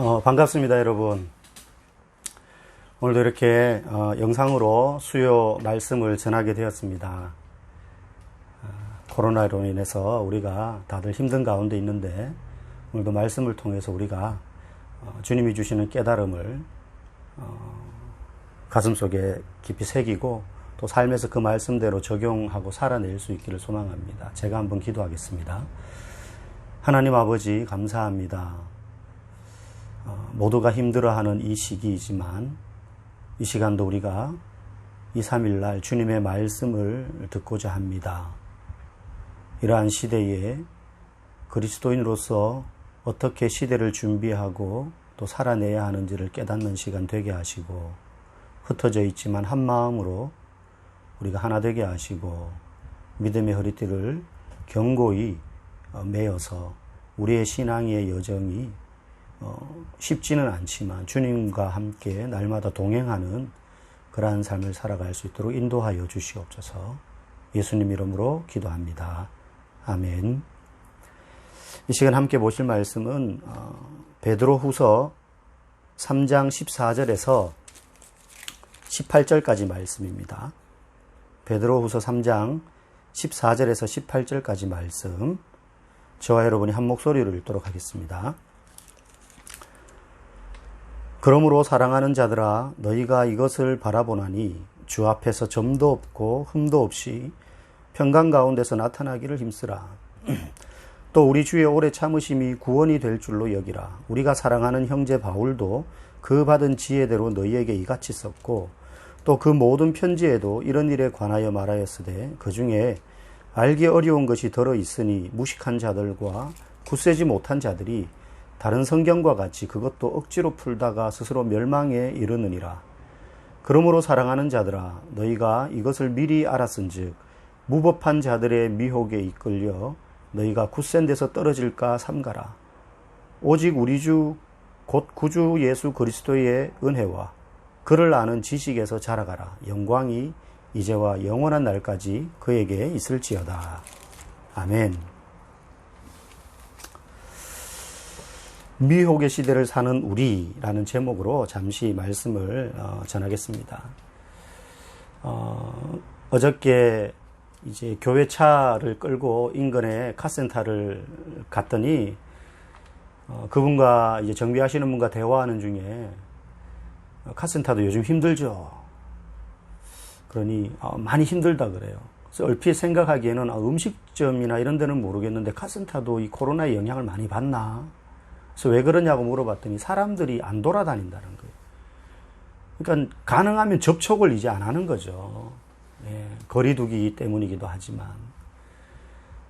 어, 반갑습니다, 여러분. 오늘도 이렇게 어, 영상으로 수요 말씀을 전하게 되었습니다. 어, 코로나로 인해서 우리가 다들 힘든 가운데 있는데 오늘도 말씀을 통해서 우리가 어, 주님이 주시는 깨달음을 어, 가슴 속에 깊이 새기고 또 삶에서 그 말씀대로 적용하고 살아낼 수 있기를 소망합니다. 제가 한번 기도하겠습니다. 하나님 아버지 감사합니다. 어, 모두가 힘들어하는 이 시기이지만 이 시간도 우리가 2, 3일날 주님의 말씀을 듣고자 합니다. 이러한 시대에 그리스도인으로서 어떻게 시대를 준비하고 또 살아내야 하는지를 깨닫는 시간 되게 하시고 흩어져 있지만 한 마음으로 우리가 하나 되게 하시고 믿음의 허리띠를 견고히 매어서 우리의 신앙의 여정이 어, 쉽지는 않지만 주님과 함께 날마다 동행하는 그러한 삶을 살아갈 수 있도록 인도하여 주시옵소서. 예수님 이름으로 기도합니다. 아멘. 이 시간 함께 보실 말씀은 어, 베드로후서 3장 14절에서 18절까지 말씀입니다. 베드로후서 3장 14절에서 18절까지 말씀 저와 여러분이 한 목소리로 읽도록 하겠습니다. 그러므로 사랑하는 자들아 너희가 이것을 바라보나니 주 앞에서 점도 없고 흠도 없이 평강 가운데서 나타나기를 힘쓰라. 또 우리 주의 오래 참으심이 구원이 될 줄로 여기라. 우리가 사랑하는 형제 바울도 그 받은 지혜대로 너희에게 이같이 썼고 또 그 모든 편지에도 이런 일에 관하여 말하였으되 그 중에 알기 어려운 것이 들어 있으니 무식한 자들과 굳세지 못한 자들이 다른 성경과 같이 그것도 억지로 풀다가 스스로 멸망에 이르느니라. 그러므로 사랑하는 자들아 너희가 이것을 미리 알았은즉 무법한 자들의 미혹에 이끌려 너희가 굳센 데서 떨어질까 삼가라. 오직 우리 주 곧 구주 예수 그리스도의 은혜와 그를 아는 지식에서 자라가라. 영광이 이제와 영원한 날까지 그에게 있을지어다. 아멘. 미혹의 시대를 사는 우리라는 제목으로 잠시 말씀을 어, 전하겠습니다. 어, 어저께 이제 교회 차를 끌고 인근의 카센터를 갔더니 어, 그분과 이제 정비하시는 분과 대화하는 중에 어, 카센터도 요즘 힘들죠. 그러니 어, 많이 힘들다 그래요. 그래서 얼핏 생각하기에는 아, 음식점이나 이런 데는 모르겠는데 카센터도 이 코로나의 영향을 많이 받나? 그래서 왜 그러냐고 물어봤더니 사람들이 안 돌아다닌다는 거예요. 그러니까 가능하면 접촉을 이제 안 하는 거죠. 예, 거리두기 때문이기도 하지만.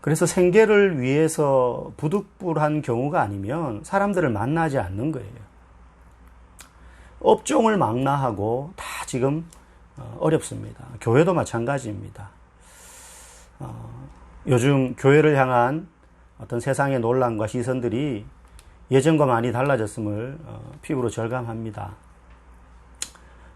그래서 생계를 위해서 부득불한 경우가 아니면 사람들을 만나지 않는 거예요. 업종을 망라하고 다 지금 어, 어렵습니다. 교회도 마찬가지입니다. 어, 요즘 교회를 향한 어떤 세상의 논란과 시선들이 예전과 많이 달라졌음을 어, 피부로 절감합니다.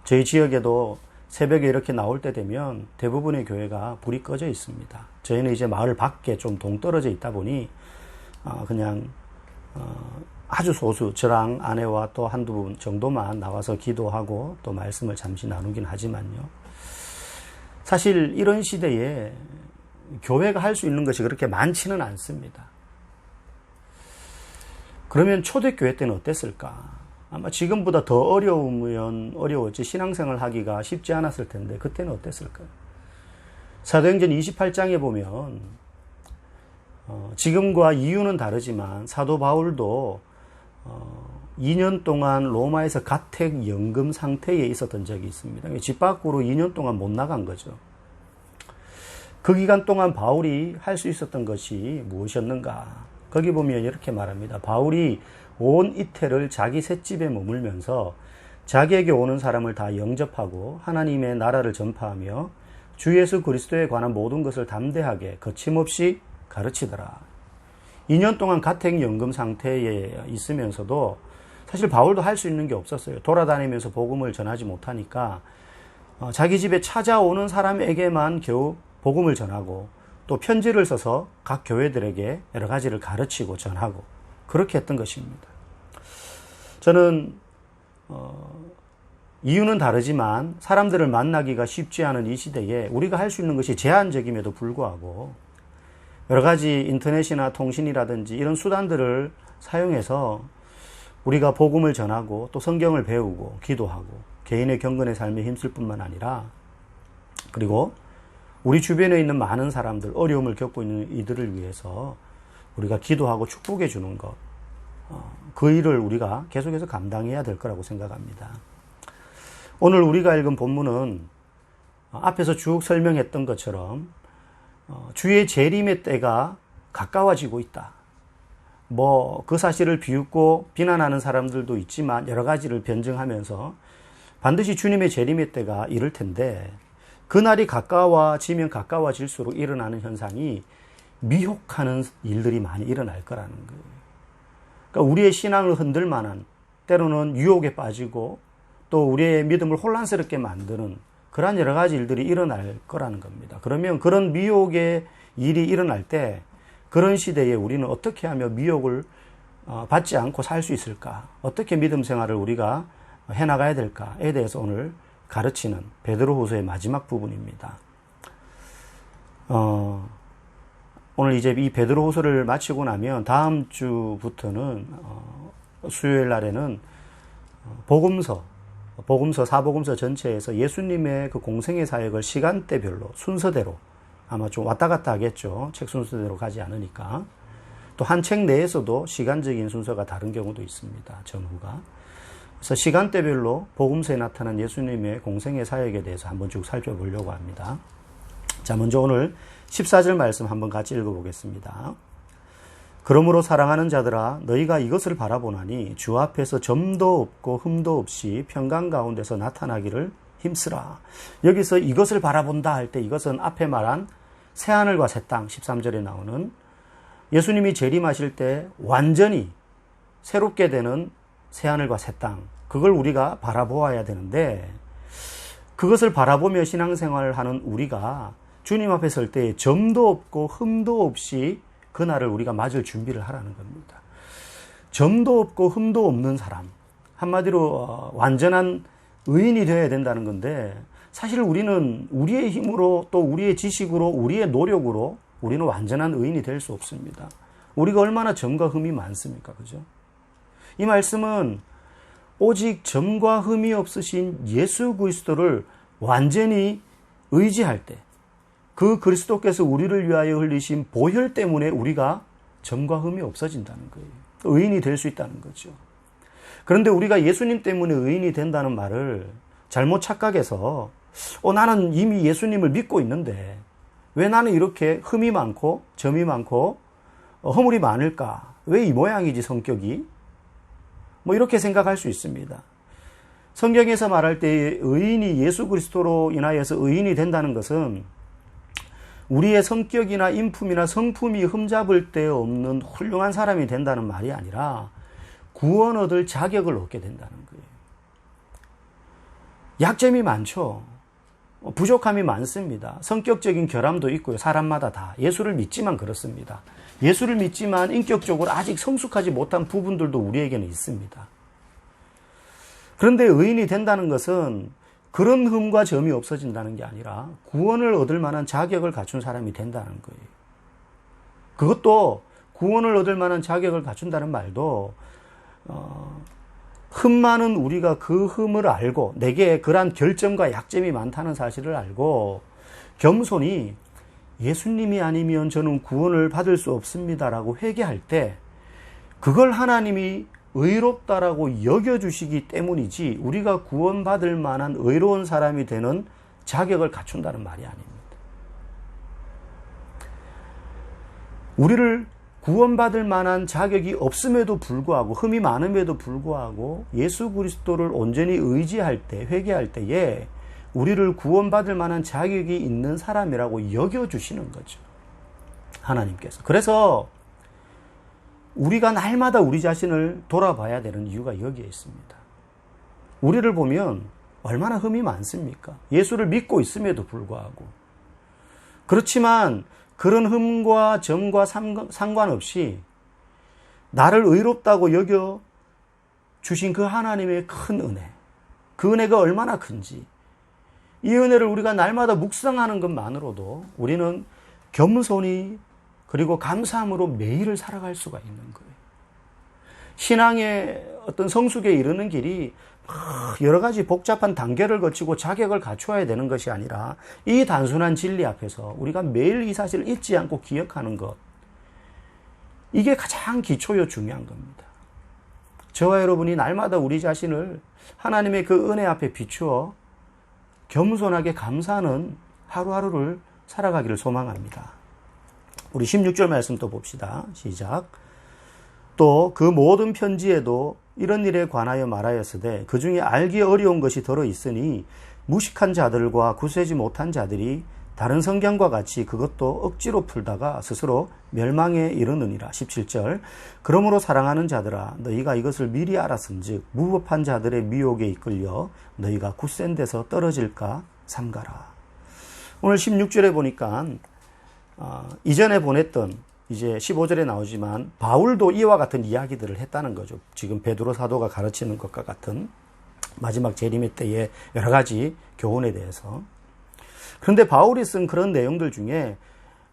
저희 지역에도 새벽에 이렇게 나올 때 되면 대부분의 교회가 불이 꺼져 있습니다. 저희는 이제 마을 밖에 좀 동떨어져 있다 보니 어, 그냥 어, 아주 소수 저랑 아내와 또 한두 분 정도만 나와서 기도하고 또 말씀을 잠시 나누긴 하지만요. 사실 이런 시대에 교회가 할 수 있는 것이 그렇게 많지는 않습니다. 그러면 초대교회 때는 어땠을까? 아마 지금보다 더 어려우면 어려웠지 신앙생활 하기가 쉽지 않았을 텐데 그때는 어땠을까요? 사도행전 28장에 보면 어, 지금과 이유는 다르지만 사도 바울도 어, 2년 동안 로마에서 가택 연금 상태에 있었던 적이 있습니다. 집 밖으로 2년 동안 못 나간 거죠. 그 기간 동안 바울이 할 수 있었던 것이 무엇이었는가? 거기 보면 이렇게 말합니다. 바울이 온 이태를 자기 셋집에 머물면서 자기에게 오는 사람을 다 영접하고 하나님의 나라를 전파하며 주 예수 그리스도에 관한 모든 것을 담대하게 거침없이 가르치더라. 2년 동안 가택연금 상태에 있으면서도 사실 바울도 할 수 있는 게 없었어요. 돌아다니면서 복음을 전하지 못하니까 어, 자기 집에 찾아오는 사람에게만 겨우 복음을 전하고 또 편지를 써서 각 교회들에게 여러 가지를 가르치고 전하고 그렇게 했던 것입니다. 저는 어, 이유는 다르지만 사람들을 만나기가 쉽지 않은 이 시대에 우리가 할 수 있는 것이 제한적임에도 불구하고 여러 가지 인터넷이나 통신이라든지 이런 수단들을 사용해서 우리가 복음을 전하고 또 성경을 배우고 기도하고 개인의 경건의 삶에 힘쓸 뿐만 아니라 그리고 우리 주변에 있는 많은 사람들 어려움을 겪고 있는 이들을 위해서 우리가 기도하고 축복해 주는 것, 어, 그 일을 우리가 계속해서 감당해야 될 거라고 생각합니다. 오늘 우리가 읽은 본문은 앞에서 쭉 설명했던 것처럼 어, 주의 재림의 때가 가까워지고 있다. 뭐 그 사실을 비웃고 비난하는 사람들도 있지만 여러 가지를 변증하면서 반드시 주님의 재림의 때가 이를 텐데 그날이 가까워지면 가까워질수록 일어나는 현상이 미혹하는 일들이 많이 일어날 거라는 거예요. 그러니까 우리의 신앙을 흔들 만한 때로는 유혹에 빠지고 또 우리의 믿음을 혼란스럽게 만드는 그러한 여러 가지 일들이 일어날 거라는 겁니다. 그러면 그런 미혹의 일이 일어날 때 그런 시대에 우리는 어떻게 하며 미혹을 어, 받지 않고 살 수 있을까? 어떻게 믿음 생활을 우리가 해나가야 될까에 대해서 오늘 가르치는 베드로후서의 마지막 부분입니다. 어, 오늘 이제 이 베드로후서를 마치고 나면 다음 주부터는 어, 수요일 날에는 어, 복음서 복음서 사복음서 전체에서 예수님의 그 공생의 사역을 시간대별로 순서대로 아마 좀 왔다 갔다 하겠죠. 책 순서대로 가지 않으니까. 또 한 책 내에서도 시간적인 순서가 다른 경우도 있습니다. 전후가. 그래서 시간대별로 복음서에 나타난 예수님의 공생의 사역에 대해서 한번 쭉 살펴보려고 합니다. 자, 먼저 오늘 14절 말씀 한번 같이 읽어보겠습니다. 그러므로 사랑하는 자들아 너희가 이것을 바라보나니 주 앞에서 점도 없고 흠도 없이 평강 가운데서 나타나기를 힘쓰라. 여기서 이것을 바라본다 할 때 이것은 앞에 말한 새하늘과 새 땅 13절에 나오는 예수님이 재림하실 때 완전히 새롭게 되는 새하늘과 새 땅 그걸 우리가 바라보아야 되는데 그것을 바라보며 신앙생활을 하는 우리가 주님 앞에 설 때 점도 없고 흠도 없이 그날을 우리가 맞을 준비를 하라는 겁니다. 점도 없고 흠도 없는 사람. 한마디로 어, 완전한 의인이 되어야 된다는 건데 사실 우리는 우리의 힘으로 또 우리의 지식으로 우리의 노력으로 우리는 완전한 의인이 될 수 없습니다. 우리가 얼마나 점과 흠이 많습니까? 그죠? 이 말씀은 오직 점과 흠이 없으신 예수 그리스도를 완전히 의지할 때, 그 그리스도께서 우리를 위하여 흘리신 보혈 때문에 우리가 점과 흠이 없어진다는 거예요. 의인이 될 수 있다는 거죠. 그런데 우리가 예수님 때문에 의인이 된다는 말을 잘못 착각해서, 어, 나는 이미 예수님을 믿고 있는데, 왜 나는 이렇게 흠이 많고, 점이 많고, 어, 허물이 많을까? 왜 이 모양이지, 성격이? 뭐, 이렇게 생각할 수 있습니다. 성경에서 말할 때 의인이 예수 그리스도로 인하여서 의인이 된다는 것은 우리의 성격이나 인품이나 성품이 흠잡을 데 없는 훌륭한 사람이 된다는 말이 아니라 구원 얻을 자격을 얻게 된다는 거예요. 약점이 많죠. 부족함이 많습니다. 성격적인 결함도 있고요. 사람마다 다. 예수를 믿지만 그렇습니다. 예수를 믿지만 인격적으로 아직 성숙하지 못한 부분들도 우리에게는 있습니다. 그런데 의인이 된다는 것은 그런 흠과 점이 없어진다는 게 아니라 구원을 얻을 만한 자격을 갖춘 사람이 된다는 거예요. 그것도 구원을 얻을 만한 자격을 갖춘다는 말도 어, 흠 많은 우리가 그 흠을 알고 내게 그러한 결점과 약점이 많다는 사실을 알고 겸손히 예수님이 아니면 저는 구원을 받을 수 없습니다라고 회개할 때 그걸 하나님이 의롭다라고 여겨주시기 때문이지 우리가 구원받을 만한 의로운 사람이 되는 자격을 갖춘다는 말이 아닙니다. 우리를 구원받을 만한 자격이 없음에도 불구하고 흠이 많음에도 불구하고 예수 그리스도를 온전히 의지할 때 회개할 때에 우리를 구원받을 만한 자격이 있는 사람이라고 여겨주시는 거죠. 하나님께서. 그래서 우리가 날마다 우리 자신을 돌아봐야 되는 이유가 여기에 있습니다. 우리를 보면 얼마나 흠이 많습니까? 예수를 믿고 있음에도 불구하고. 그렇지만 그런 흠과 점과 상관없이 나를 의롭다고 여겨 주신 그 하나님의 큰 은혜, 그 은혜가 얼마나 큰지, 이 은혜를 우리가 날마다 묵상하는 것만으로도 우리는 겸손히 그리고 감사함으로 매일을 살아갈 수가 있는 거예요. 신앙의 어떤 성숙에 이르는 길이 여러 가지 복잡한 단계를 거치고 자격을 갖추어야 되는 것이 아니라 이 단순한 진리 앞에서 우리가 매일 이 사실을 잊지 않고 기억하는 것. 이게 가장 기초요 중요한 겁니다. 저와 여러분이 날마다 우리 자신을 하나님의 그 은혜 앞에 비추어 겸손하게 감사하는 하루하루를 살아가기를 소망합니다. 우리 16절 말씀 또 봅시다. 시작. 또 그 모든 편지에도 이런 일에 관하여 말하였으되 그 중에 알기 어려운 것이 들어 있으니 무식한 자들과 구세지 못한 자들이 다른 성경과 같이 그것도 억지로 풀다가 스스로 멸망에 이르느니라. 17절. 그러므로 사랑하는 자들아 너희가 이것을 미리 알았은즉 무법한 자들의 미혹에 이끌려 너희가 굳센 데서 떨어질까 삼가라. 오늘 16절에 보니까 어, 이전에 보냈던 이제 15절에 나오지만 바울도 이와 같은 이야기들을 했다는 거죠. 지금 베드로 사도가 가르치는 것과 같은 마지막 재림의 때의 여러 가지 교훈에 대해서. 그런데 바울이 쓴 그런 내용들 중에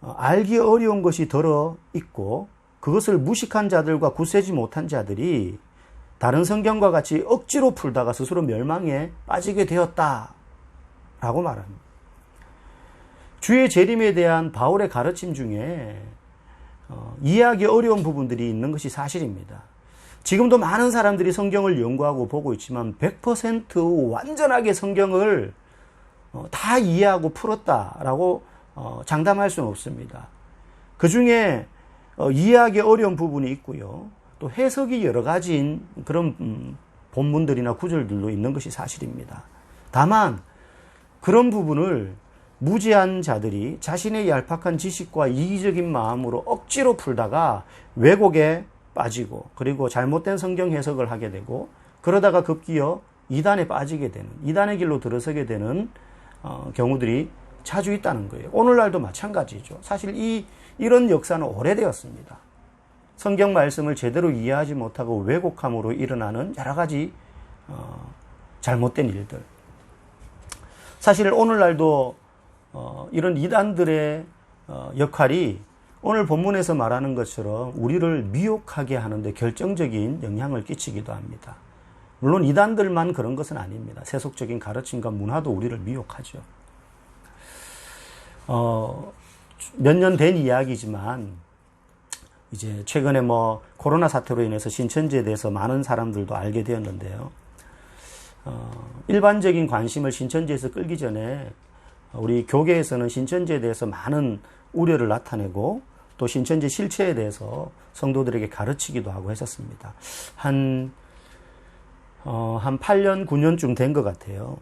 어, 알기 어려운 것이 들어 있고 그것을 무식한 자들과 굳세지 못한 자들이 다른 성경과 같이 억지로 풀다가 스스로 멸망에 빠지게 되었다. 라고 말합니다. 주의 재림에 대한 바울의 가르침 중에 어, 이해하기 어려운 부분들이 있는 것이 사실입니다. 지금도 많은 사람들이 성경을 연구하고 보고 있지만 100% 완전하게 성경을 어, 다 이해하고 풀었다라고 어, 장담할 수는 없습니다. 그 중에 어, 이해하기 어려운 부분이 있고요. 또 해석이 여러 가지인 그런 음, 본문들이나 구절들도 있는 것이 사실입니다. 다만 그런 부분을 무지한 자들이 자신의 얄팍한 지식과 이기적인 마음으로 억지로 풀다가 왜곡에 빠지고 그리고 잘못된 성경 해석을 하게 되고 그러다가 급기어 이단에 빠지게 되는 이단의 길로 들어서게 되는 어, 경우들이 자주 있다는 거예요. 오늘날도 마찬가지죠. 사실 이 이런 역사는 오래되었습니다. 성경 말씀을 제대로 이해하지 못하고 왜곡함으로 일어나는 여러 가지 어, 잘못된 일들. 사실 오늘날도 어, 이런 이단들의 어, 역할이 오늘 본문에서 말하는 것처럼 우리를 미혹하게 하는데 결정적인 영향을 끼치기도 합니다. 물론 이단들만 그런 것은 아닙니다. 세속적인 가르침과 문화도 우리를 미혹하죠. 어, 몇 년 된 이야기지만 이제 최근에 뭐 코로나 사태로 인해서 신천지에 대해서 많은 사람들도 알게 되었는데요. 어, 일반적인 관심을 신천지에서 끌기 전에 우리 교계에서는 신천지에 대해서 많은 우려를 나타내고 또 신천지 실체에 대해서 성도들에게 가르치기도 하고 했었습니다. 한, 어, 한 8년, 9년쯤 된 것 같아요.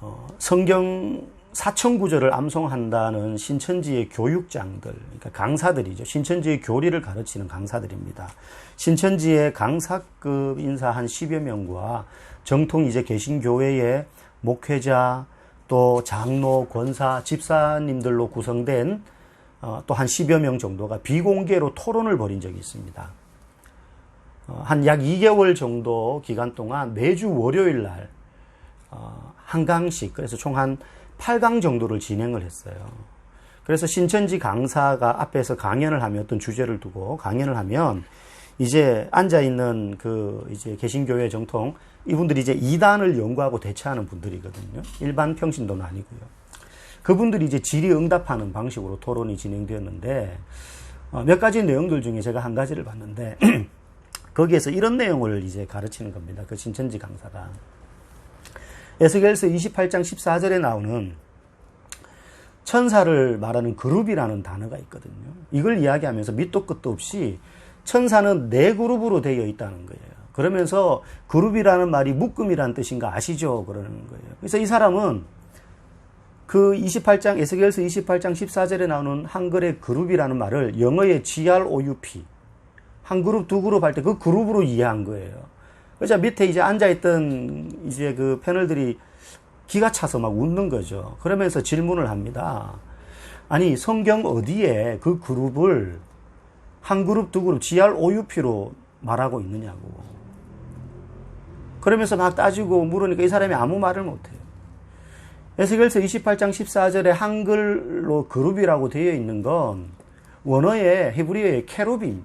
어, 성경 사천 구절을 암송한다는 신천지의 교육장들, 그러니까 강사들이죠. 신천지의 교리를 가르치는 강사들입니다. 신천지의 강사급 인사 한 10여 명과 정통 이제 개신교회의 목회자, 또 장로, 권사, 집사님들로 구성된 어, 또 한 10여 명 정도가 비공개로 토론을 벌인 적이 있습니다. 어, 한약 2개월 정도 기간 동안 매주 월요일 날 어, 한 강씩 그래서 총 한 8강 정도를 진행을 했어요. 그래서 신천지 강사가 앞에서 강연을 하면 어떤 주제를 두고 강연을 하면 이제 앉아 있는 그 이제 개신교회 정통 이분들이 이제 이단을 연구하고 대처하는 분들이거든요. 일반 평신도는 아니고요. 그분들이 이제 질의 응답하는 방식으로 토론이 진행되었는데 어, 몇 가지 내용들 중에 제가 한 가지를 봤는데 거기에서 이런 내용을 이제 가르치는 겁니다. 그 신천지 강사가 에스겔서 28장 14절에 나오는 천사를 말하는 그룹이라는 단어가 있거든요. 이걸 이야기하면서 밑도 끝도 없이 천사는 네 그룹으로 되어 있다는 거예요. 그러면서 그룹이라는 말이 묶음이라는 뜻인가 아시죠? 그러는 거예요. 그래서 이 사람은 그 28장, 에스겔서 28장 14절에 나오는 한글의 그룹이라는 말을 영어의 GROUP, 한 그룹, 두 그룹 할 때 그 그룹으로 이해한 거예요. 그래서 밑에 이제 앉아있던 이제 그 패널들이 기가 차서 막 웃는 거죠. 그러면서 질문을 합니다. 아니, 성경 어디에 그 그룹을 한 그룹, 두 그룹, GROUP로 말하고 있느냐고. 그러면서 막 따지고 물으니까 이 사람이 아무 말을 못해요. 에스겔서 28장 14절에 한글로 그룹이라고 되어 있는 건 원어의 히브리어의 케루빔,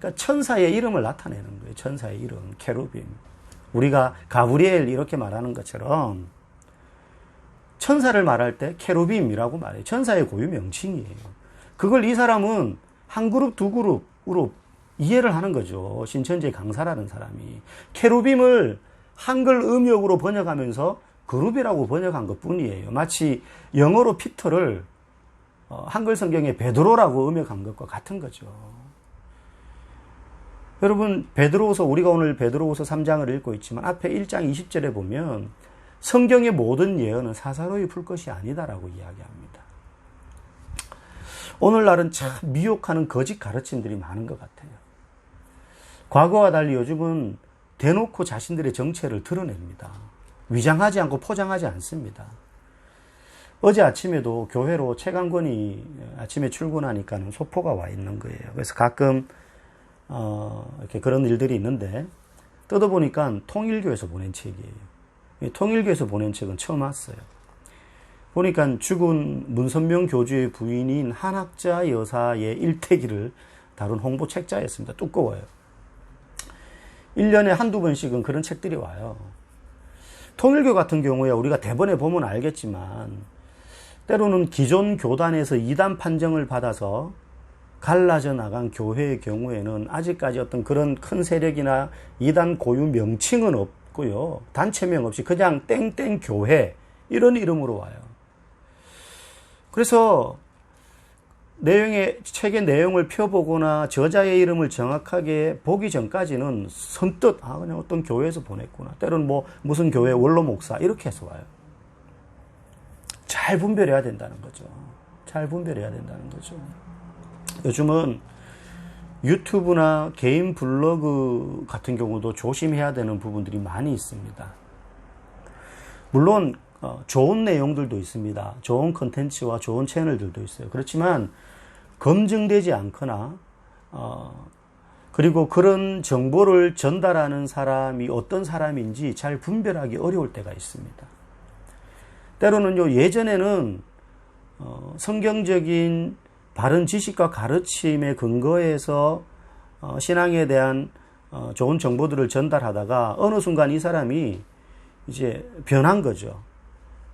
그러니까 천사의 이름을 나타내는 거예요. 천사의 이름, 케루빔. 우리가 가브리엘 이렇게 말하는 것처럼 천사를 말할 때 케루빔이라고 말해요. 천사의 고유 명칭이에요. 그걸 이 사람은 한 그룹, 두 그룹으로 이해를 하는 거죠. 신천지 강사라는 사람이. 케루빔을 한글 음역으로 번역하면서 그룹이라고 번역한 것 뿐이에요. 마치 영어로 피터를 어, 한글 성경에 베드로라고 음역한 것과 같은 거죠. 여러분, 베드로후서 우리가 오늘 베드로후서 3장을 읽고 있지만 앞에 1장 20절에 보면 성경의 모든 예언은 사사로이 풀 것이 아니다라고 이야기합니다. 오늘날은 참 미혹하는 거짓 가르침들이 많은 것 같아요. 과거와 달리 요즘은 대놓고 자신들의 정체를 드러냅니다. 위장하지 않고 포장하지 않습니다. 어제 아침에도 교회로 최강권이 아침에 출근하니까는 소포가 와 있는 거예요. 그래서 가끔 어, 이렇게 그런 일들이 있는데 뜯어보니까 통일교에서 보낸 책이에요. 통일교에서 보낸 책은 처음 왔어요. 보니까 죽은 문선명 교주의 부인인 한학자 여사의 일태기를 다룬 홍보 책자였습니다. 두꺼워요. 1년에 한두 번씩은 그런 책들이 와요. 통일교 같은 경우에 우리가 대번에 보면 알겠지만 때로는 기존 교단에서 이단 판정을 받아서 갈라져 나간 교회의 경우에는 아직까지 어떤 그런 큰 세력이나 이단 고유 명칭은 없고요. 단체명 없이 그냥 땡땡 교회 이런 이름으로 와요. 그래서 내용의 책의 내용을 펴보거나 저자의 이름을 정확하게 보기 전까지는 선뜻 아 그냥 어떤 교회에서 보냈구나 때로는 뭐 무슨 교회 원로 목사 이렇게 해서 와요. 잘 분별해야 된다는 거죠. 잘 분별해야 된다는 거죠. 요즘은 유튜브나 개인 블로그 같은 경우도 조심해야 되는 부분들이 많이 있습니다. 물론 어, 좋은 내용들도 있습니다. 좋은 컨텐츠와 좋은 채널들도 있어요. 그렇지만 검증되지 않거나 어, 그리고 그런 정보를 전달하는 사람이 어떤 사람인지 잘 분별하기 어려울 때가 있습니다. 때로는요 예전에는 어, 성경적인 바른 지식과 가르침의 근거에서 어, 신앙에 대한 어, 좋은 정보들을 전달하다가 어느 순간 이 사람이 이제 변한 거죠.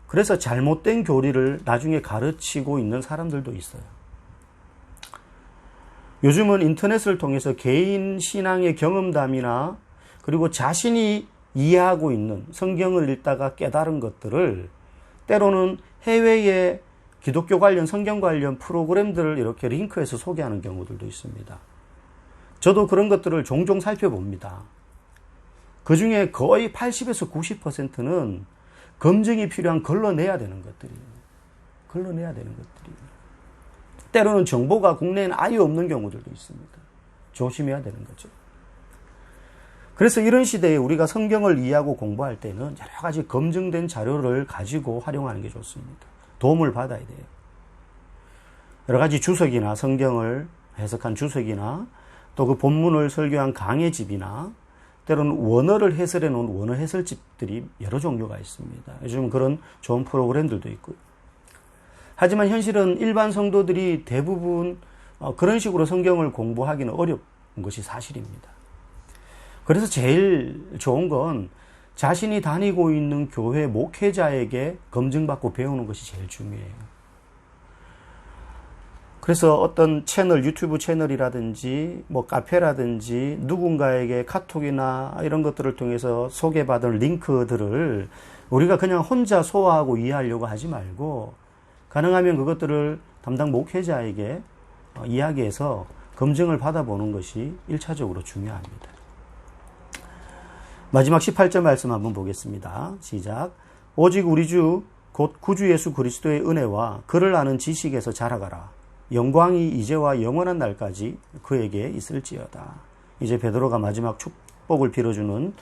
그래서 잘못된 교리를 나중에 가르치고 있는 사람들도 있어요. 요즘은 인터넷을 통해서 개인 신앙의 경험담이나 그리고 자신이 이해하고 있는 성경을 읽다가 깨달은 것들을 때로는 해외의 기독교 관련 성경 관련 프로그램들을 이렇게 링크해서 소개하는 경우들도 있습니다. 저도 그런 것들을 종종 살펴봅니다. 그 중에 거의 80에서 90%는 검증이 필요한 걸러내야 되는 것들이에요. 걸러내야 되는 것들이에요. 때로는 정보가 국내에는 아예 없는 경우들도 있습니다. 조심해야 되는 거죠. 그래서 이런 시대에 우리가 성경을 이해하고 공부할 때는 여러 가지 검증된 자료를 가지고 활용하는 게 좋습니다. 도움을 받아야 돼요. 여러 가지 주석이나 성경을 해석한 주석이나 또 그 본문을 설교한 강해집이나 때로는 원어를 해설해 놓은 원어 해설집들이 여러 종류가 있습니다. 요즘 그런 좋은 프로그램들도 있고요. 하지만 현실은 일반 성도들이 대부분 어, 그런 식으로 성경을 공부하기는 어려운 것이 사실입니다. 그래서 제일 좋은 건 자신이 다니고 있는 교회 목회자에게 검증받고 배우는 것이 제일 중요해요. 그래서 어떤 채널, 유튜브 채널이라든지, 뭐 카페라든지, 누군가에게 카톡이나 이런 것들을 통해서 소개받은 링크들을 우리가 그냥 혼자 소화하고 이해하려고 하지 말고, 가능하면 그것들을 담당 목회자에게 어, 이야기해서 검증을 받아보는 것이 1차적으로 중요합니다. 마지막 18절 말씀 한번 보겠습니다. 시작. 오직 우리 주, 곧 구주 예수 그리스도의 은혜와 그를 아는 지식에서 자라가라. 영광이 이제와 영원한 날까지 그에게 있을지어다. 이제 베드로가 마지막 축복을 빌어주는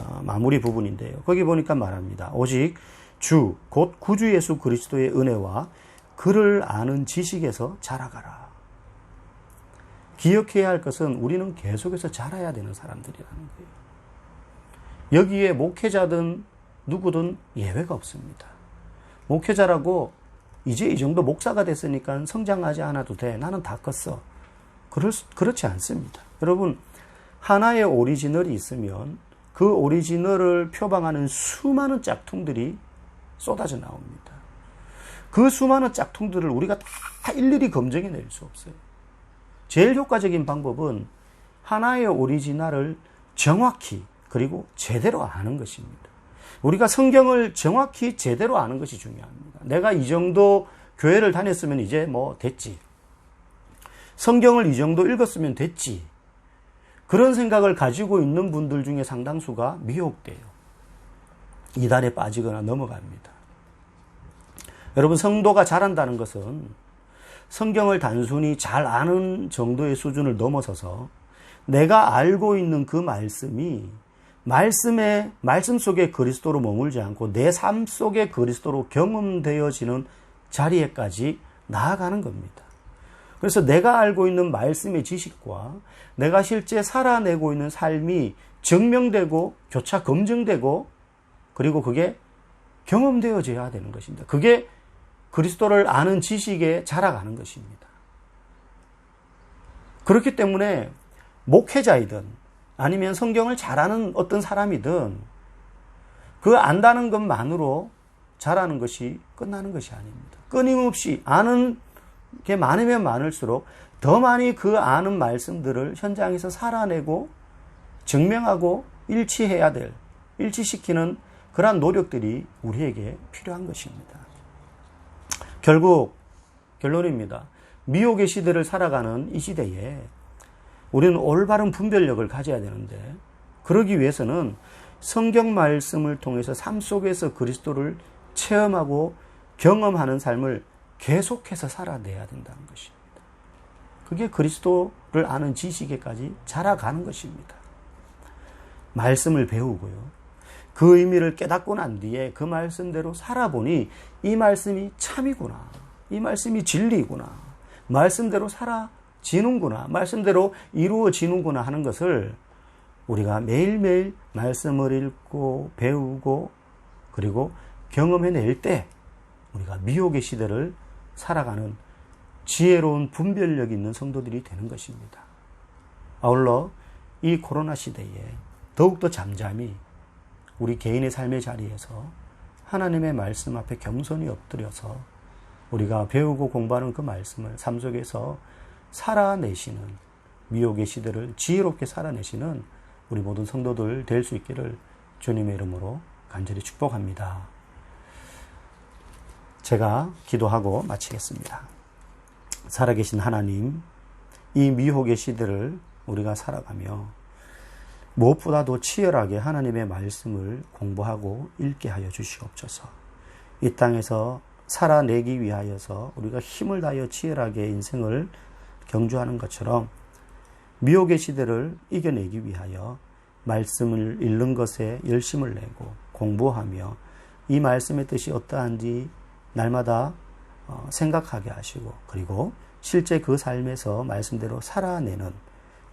어, 마무리 부분인데요. 거기 보니까 말합니다. 오직 주, 곧 구주 예수 그리스도의 은혜와 그를 아는 지식에서 자라가라. 기억해야 할 것은 우리는 계속해서 자라야 되는 사람들이라는 거예요. 여기에 목회자든 누구든 예외가 없습니다. 목회자라고 이제 이 정도 목사가 됐으니까 성장하지 않아도 돼. 나는 다 컸어. 그럴 수, 그렇지 않습니다. 여러분, 하나의 오리지널이 있으면 그 오리지널을 표방하는 수많은 짝퉁들이 쏟아져 나옵니다. 그 수많은 짝퉁들을 우리가 다 일일이 검증해 낼 수 없어요. 제일 효과적인 방법은 하나의 오리지널을 정확히 그리고 제대로 아는 것입니다. 우리가 성경을 정확히 제대로 아는 것이 중요합니다. 내가 이 정도 교회를 다녔으면 이제 뭐 됐지. 성경을 이 정도 읽었으면 됐지. 그런 생각을 가지고 있는 분들 중에 상당수가 미혹돼요. 이단에 빠지거나 넘어갑니다. 여러분, 성도가 잘한다는 것은 성경을 단순히 잘 아는 정도의 수준을 넘어서서 내가 알고 있는 그 말씀이 말씀의 말씀 속에 그리스도로 머물지 않고 내 삶 속에 그리스도로 경험되어지는 자리에까지 나아가는 겁니다. 그래서 내가 알고 있는 말씀의 지식과 내가 실제 살아내고 있는 삶이 증명되고 교차 검증되고 그리고 그게 경험되어져야 되는 것입니다. 그게 그리스도를 아는 지식에 자라가는 것입니다. 그렇기 때문에 목회자이든 아니면 성경을 잘하는 어떤 사람이든 그 안다는 것만으로 잘하는 것이 끝나는 것이 아닙니다. 끊임없이 아는 게 많으면 많을수록 더 많이 그 아는 말씀들을 현장에서 살아내고 증명하고 일치해야 될, 일치시키는 그러한 노력들이 우리에게 필요한 것입니다. 결국 결론입니다. 미혹의 시대를 살아가는 이 시대에 우리는 올바른 분별력을 가져야 되는데 그러기 위해서는 성경 말씀을 통해서 삶 속에서 그리스도를 체험하고 경험하는 삶을 계속해서 살아내야 된다는 것입니다. 그게 그리스도를 아는 지식에까지 자라가는 것입니다. 말씀을 배우고요. 그 의미를 깨닫고 난 뒤에 그 말씀대로 살아보니 이 말씀이 참이구나. 이 말씀이 진리구나. 말씀대로 살아 지는구나. 말씀대로 이루어지는구나 하는 것을 우리가 매일매일 말씀을 읽고 배우고 그리고 경험해낼 때 우리가 미혹의 시대를 살아가는 지혜로운 분별력 있는 성도들이 되는 것입니다. 아울러 이 코로나 시대에 더욱더 잠잠히 우리 개인의 삶의 자리에서 하나님의 말씀 앞에 겸손히 엎드려서 우리가 배우고 공부하는 그 말씀을 삶 속에서 살아내시는 미혹의 시대를 지혜롭게 살아내시는 우리 모든 성도들 될 수 있기를 주님의 이름으로 간절히 축복합니다. 제가 기도하고 마치겠습니다. 살아계신 하나님, 이 미혹의 시대를 우리가 살아가며 무엇보다도 치열하게 하나님의 말씀을 공부하고 읽게 하여 주시옵소서. 이 땅에서 살아내기 위하여서 우리가 힘을 다하여 치열하게 인생을 경주하는 것처럼 미혹의 시대를 이겨내기 위하여 말씀을 읽는 것에 열심을 내고 공부하며 이 말씀의 뜻이 어떠한지 날마다 어, 생각하게 하시고 그리고 실제 그 삶에서 말씀대로 살아내는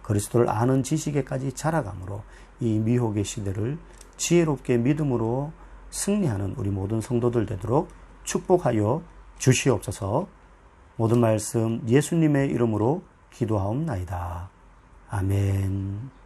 그리스도를 아는 지식에까지 자라감으로 이 미혹의 시대를 지혜롭게 믿음으로 승리하는 우리 모든 성도들 되도록 축복하여 주시옵소서 모든 말씀 예수님의 이름으로 기도하옵나이다. 아멘.